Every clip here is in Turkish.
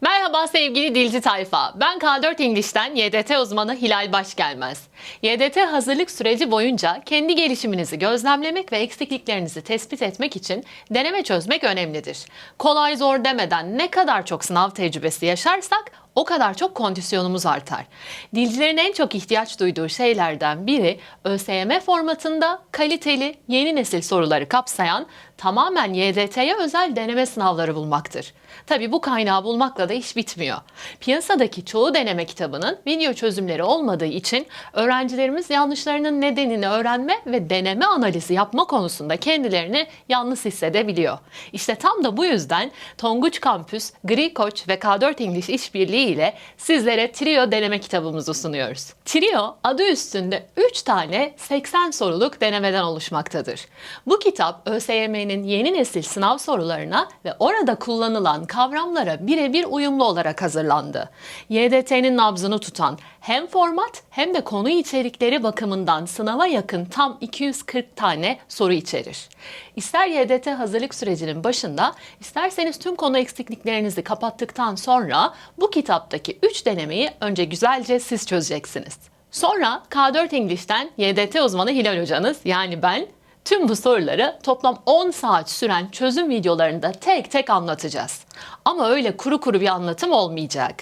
My Merhaba sevgili dilci tayfa. Ben K4 English'ten YDT uzmanı Hilal Başgelmez. YDT hazırlık süreci boyunca kendi gelişiminizi gözlemlemek ve eksikliklerinizi tespit etmek için deneme çözmek önemlidir. Kolay zor demeden ne kadar çok sınav tecrübesi yaşarsak o kadar çok kondisyonumuz artar. Dilcilerin en çok ihtiyaç duyduğu şeylerden biri ÖSYM formatında kaliteli yeni nesil soruları kapsayan tamamen YDT'ye özel deneme sınavları bulmaktır. Tabi bu kaynağı bulmakla da iş bitmiyor. Piyasadaki çoğu deneme kitabının video çözümleri olmadığı için öğrencilerimiz yanlışlarının nedenini öğrenme ve deneme analizi yapma konusunda kendilerini yalnız hissedebiliyor. İşte tam da bu yüzden Tonguç Kampüs, Gri Koç ve K4 English işbirliği ile sizlere Trio deneme kitabımızı sunuyoruz. Trio adı üstünde 3 tane 80 soruluk denemeden oluşmaktadır. Bu kitap ÖSYM'nin yeni nesil sınav sorularına ve orada kullanılan kavramlara birebir uyumlu olarak hazırlandı. YDT'nin nabzını tutan hem format hem de konu içerikleri bakımından sınava yakın tam 240 tane soru içerir. İster YDT hazırlık sürecinin başında, isterseniz tüm konu eksikliklerinizi kapattıktan sonra bu kitaptaki 3 denemeyi önce güzelce siz çözeceksiniz. Sonra K4 English'ten YDT uzmanı Hilal hocanız yani ben Tüm bu soruları toplam 10 saat süren çözüm videolarında tek tek anlatacağız. Ama öyle kuru kuru bir anlatım olmayacak.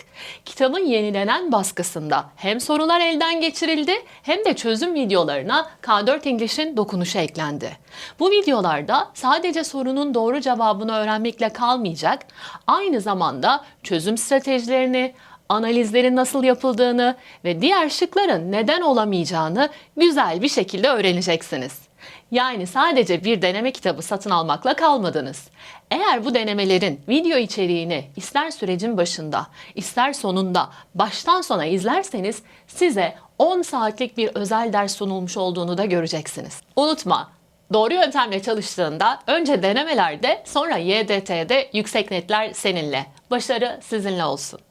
Kitabın yenilenen baskısında hem sorular elden geçirildi hem de çözüm videolarına K4 English'in dokunuşu eklendi. Bu videolarda sadece sorunun doğru cevabını öğrenmekle kalmayacak, aynı zamanda çözüm stratejilerini, analizlerin nasıl yapıldığını ve diğer şıkların neden olamayacağını güzel bir şekilde öğreneceksiniz. Yani sadece bir deneme kitabı satın almakla kalmadınız. Eğer bu denemelerin video içeriğini ister sürecin başında, ister sonunda baştan sona izlerseniz size 10 saatlik bir özel ders sunulmuş olduğunu da göreceksiniz. Unutma, Doğru yöntemle çalıştığında önce denemelerde sonra YDT'de yüksek netler seninle. Başarı sizinle olsun.